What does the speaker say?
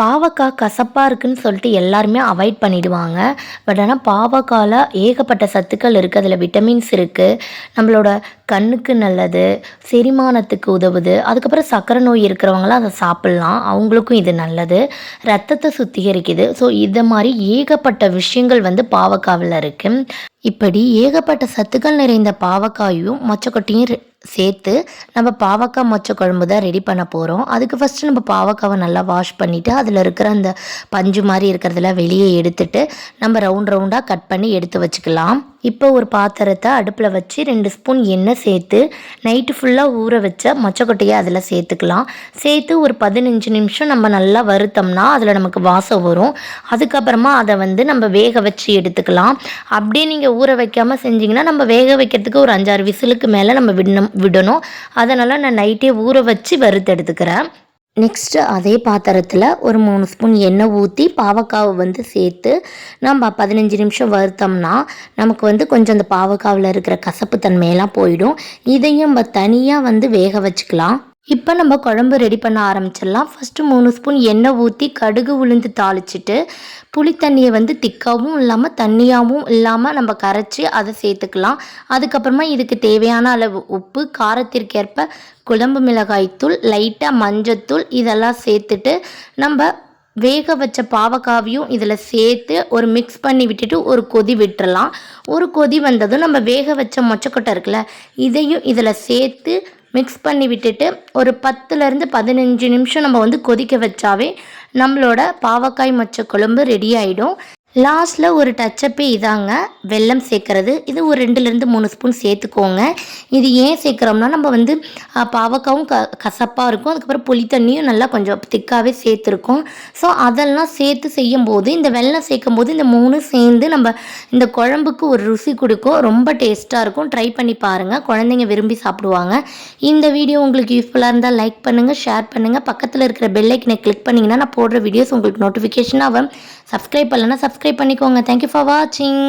பாவக்காய் கசப்பாக இருக்குன்னு சொல்லிட்டு எல்லாருமே அவாய்ட் பண்ணிடுவாங்க. பட் ஆனால் பாவக்காயில் ஏகப்பட்ட சத்துக்கள் இருக்குது அதில் விட்டமின்ஸ் இருக்குது நம்மளோட கண்ணுக்கு நல்லது செரிமானத்துக்கு உதவுது. அதுக்கப்புறம் சர்க்கரை நோய் இருக்கிறவங்களாம் அதை சாப்பிட்லாம். அவங்களுக்கும் இது நல்லது. ரத்தத்தை சுத்திகரிக்குது. ஸோ இதை மாதிரி ஏகப்பட்ட விஷயங்கள் வந்து பாவக்காவில் இருக்குது இப்படி ஏகப்பட்ட சத்துக்கள் நிறைந்த பாவக்காயும் மொச்சக்கொட்டியும் சேர்த்து நம்ம பாவக்காய் மொச்சை குழம்பு தான் ரெடி பண்ண போகிறோம் அதுக்கு ஃபஸ்ட்டு நம்ம பாவக்காவை நல்லா வாஷ் பண்ணிவிட்டு அதில் இருக்கிற அந்த பஞ்சு மாதிரி இருக்கிறதெல்லாம் வெளியே எடுத்துட்டு நம்ம ரவுண்ட் ரவுண்டாக கட் பண்ணி எடுத்து வச்சுக்கலாம். இப்போ ஒரு பாத்திரத்தை அடுப்பில் வச்சு ரெண்டு ஸ்பூன் எண்ணெய் சேர்த்து நைட்டு ஃபுல்லாக ஊற வச்ச மொச்சக்கொட்டையை அதில் சேர்த்துக்கலாம். சேர்த்து ஒரு பதினஞ்சு நிமிஷம் நம்ம நல்லா வறுத்தோம்னா அதில் நமக்கு வாசம் வரும். அதுக்கப்புறமா அதை வந்து நம்ம வேக வச்சு எடுத்துக்கலாம். அப்படியே நீங்கள் ஊற வைக்காமல் செஞ்சிங்கன்னா நம்ம வேக வைக்கிறதுக்கு ஒரு அஞ்சாறு விசிலுக்கு மேலே நம்ம விடணும் விடணும். அதனால் நான் நைட்டே ஊற வச்சு வறுத்து எடுத்துக்கிறேன். நெக்ஸ்ட்டு அதே பாத்திரத்தில் ஒரு மூணு ஸ்பூன் எண்ணெய் ஊற்றி பாவக்காவை வந்து சேர்த்து நம்ம பதினஞ்சு நிமிஷம் வறுத்தோம்னா நமக்கு வந்து கொஞ்சம் அந்த பாவக்காவில் இருக்கிற கசப்பு தன்மையெல்லாம் போயிடும். இதையும் நம்ம தனியாக வந்து வேக வச்சுக்கலாம். இப்போ நம்ம குழம்பு ரெடி பண்ண ஆரம்பிச்சிடலாம். ஃபஸ்ட்டு மூணு ஸ்பூன் எண்ணெய் ஊற்றி கடுகு உளுந்து தாளிச்சிட்டு புளி தண்ணியை வந்து திக்காகவும் இல்லாமல் தண்ணியாகவும் இல்லாமல் நம்ம கரைச்சி அதை சேர்த்துக்கலாம். அதுக்கப்புறமா இதுக்கு தேவையான அளவு உப்பு காரத்திற்கேற்ப குழம்பு மிளகாய்த்தூள் லைட்டாக மஞ்சத்தூள் இதெல்லாம் சேர்த்துட்டு நம்ம வேக வச்ச பாவக்காவையும் இதில் சேர்த்து ஒரு மிக்ஸ் பண்ணி விட்டுட்டு ஒரு கொதி விட்டுறலாம். ஒரு கொதி வந்ததும் நம்ம வேக வச்ச மொச்சக்கொட்டை இருக்குல்ல இதையும் இதில் சேர்த்து மிக்ஸ் பண்ணி விட்டுட்டு ஒரு பத்துலேருந்து பதினஞ்சு நிமிஷம் நம்ம வந்து கொதிக்க வச்சாவே நம்மளோட பாவக்காய் மொச்ச குழம்பு ரெடி ஆகிடும் லாஸ்ட்டில் ஒரு டச்சப்பே இதாங்க. வெல்லம் சேர்க்கறது. இது ஒரு ரெண்டுலேருந்து மூணு ஸ்பூன் சேர்த்துக்கோங்க. இது ஏன் சேர்க்குறோம்னா நம்ம வந்து பாவக்காவும் க கசப்பாக இருக்கும். அதுக்கப்புறம் புளி தண்ணியும் நல்லா கொஞ்சம் திக்காகவே சேர்த்துருக்கோம். ஸோ அதெல்லாம் சேர்த்து செய்யும்போது இந்த வெல்லம் சேர்க்கும் போது இந்த மூணு சேர்ந்து நம்ம இந்த குழம்புக்கு ஒரு ருசி கொடுக்கும். ரொம்ப டேஸ்ட்டாக இருக்கும். ட்ரை பண்ணி பாருங்கள் குழந்தைங்க விரும்பி சாப்பிடுவாங்க. இந்த வீடியோ உங்களுக்கு யூஸ்ஃபுல்லாக இருந்தால் லைக் பண்ணுங்கள் ஷேர் பண்ணுங்கள் பக்கத்தில் இருக்கிற பெல் கிளிக் பண்ணிங்கன்னா நான் போடுற வீடியோஸ் உங்களுக்கு நோட்டிஃபிகேஷனாக வரும். சப்ஸ்கிரைப் பண்ணலன்னா சப்ஸ்கிரைப் பண்ணிக்கோங்க. தேங்க்யூ ஃபார் வாட்சிங்